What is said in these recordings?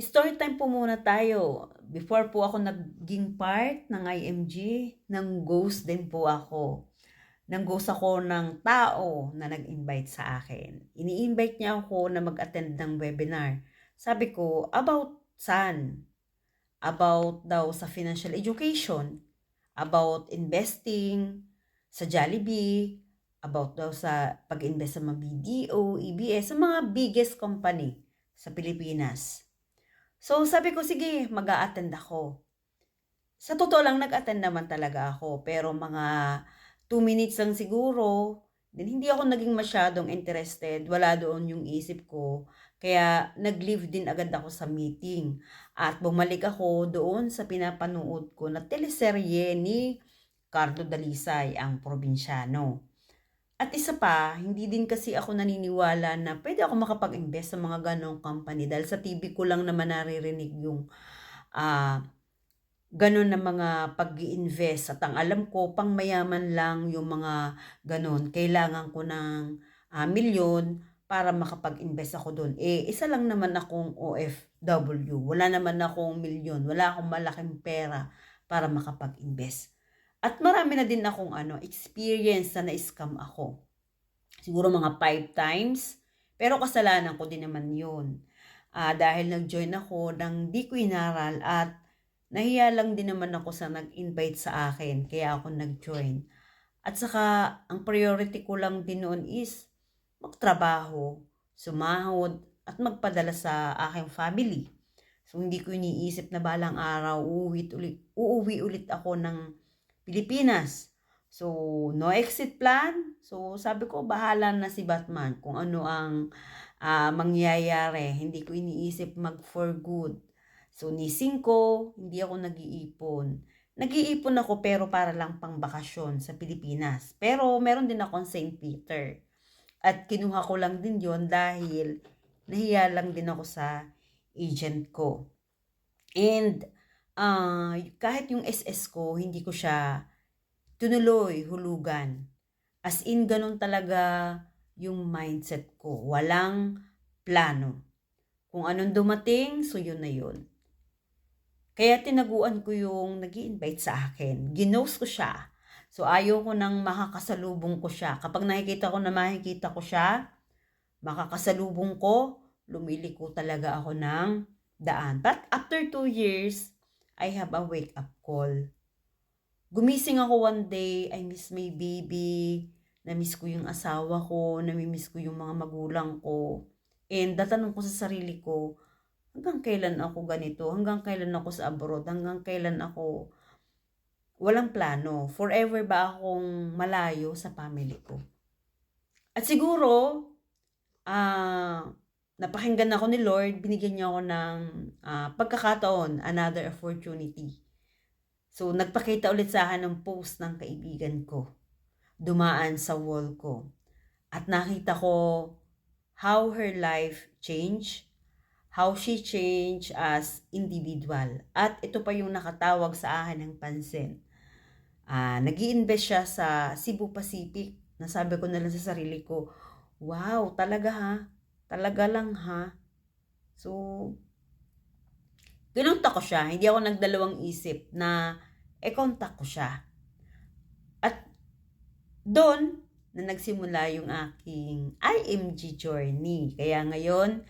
Story time po muna tayo. Before po ako naging part ng IMG, nang ghost din po ako. Nang ghost ako ng tao na nag-invite sa akin. Ini-invite niya ako na mag-attend ng webinar. Sabi ko, about saan? About daw sa financial education, about investing sa Jollibee, about daw sa pag-invest sa mga BDO, EBS, sa mga biggest company sa Pilipinas. So, sabi ko, sige, mag attend ako. Sa totoo lang, nag-attend naman talaga ako. Pero mga 2 minutes lang siguro, then hindi ako naging masyadong interested. Wala doon yung isip ko. Kaya nag-leave din agad ako sa meeting. At bumalik ako doon sa pinapanood ko na teleserye ni Carlo Dalisay, ang probinsyano. At isa pa, hindi din kasi ako naniniwala na pwede ako makapag-invest sa mga ganong company dahil sa TV ko lang naman naririnig yung uh, ganon na mga pag invest At ang alam ko, pang mayaman lang yung mga ganon. Kailangan ko ng uh, milyon para makapag-invest ako doon. Eh, isa lang naman akong OFW. Wala naman akong milyon. Wala akong malaking pera para makapag-invest. At marami na din akong ano, experience na na-scam ako. Siguro mga five times. Pero kasalanan ko din naman yun. Uh, dahil nag-join ako ng di ko inaral at nahiya lang din naman ako sa nag-invite sa akin. Kaya ako nag-join. At saka, ang priority ko lang din noon is magtrabaho, sumahod, at magpadala sa aking family. So, hindi ko iniisip na balang araw, uuwi ulit, uuwi ulit ako ng Pilipinas. So, no exit plan. So, sabi ko, bahala na si Batman kung ano ang uh, mangyayari. Hindi ko iniisip mag for good. So, nising ko, hindi ako nag-iipon. Nag-iipon ako pero para lang pang bakasyon sa Pilipinas. Pero meron din akong St. Peter. At kinuha ko lang din yon dahil nahiya lang din ako sa agent ko. And uh, kahit yung SS ko, hindi ko siya tunuloy, hulugan. As in, ganun talaga yung mindset ko. Walang plano. Kung anong dumating, so yun na yun. Kaya tinaguan ko yung nag invite sa akin. Ginos ko siya. So ayaw ko nang makakasalubong ko siya. Kapag nakikita ko na makikita ko siya, makakasalubong ko, lumiliko talaga ako ng daan. But after two years, I have a wake-up call. Gumising ako one day, I miss my baby, na-miss ko yung asawa ko, nami-miss ko yung mga magulang ko. And datanong ko sa sarili ko, hanggang kailan ako ganito? Hanggang kailan ako sa abroad? Hanggang kailan ako walang plano? Forever ba akong malayo sa family ko? At siguro, ah, uh, napakinggan ako ni Lord, binigyan niya ako ng uh, pagkakataon, another opportunity. So, nagpakita ulit sa akin ng post ng kaibigan ko. Dumaan sa wall ko. At nakita ko how her life changed, how she changed as individual. At ito pa yung nakatawag sa akin ng pansin. Uh, ah, nag invest siya sa Cebu Pacific. Nasabi ko na lang sa sarili ko, wow, talaga ha, Talaga lang ha. So, kinontak ko siya. Hindi ako nagdalawang isip na e-contact ko siya. At doon na nagsimula yung aking IMG journey. Kaya ngayon,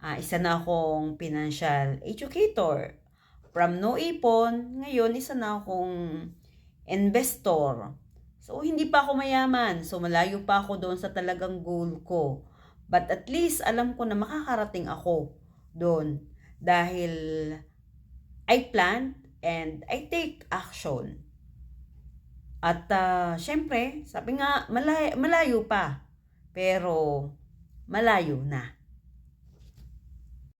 uh, isa na akong financial educator. From no ipon, ngayon isa na akong investor. So, hindi pa ako mayaman. So, malayo pa ako doon sa talagang goal ko. But at least alam ko na makakarating ako doon dahil I plan and I take action. At uh, syempre, sabi nga, malayo, malayo pa. Pero malayo na.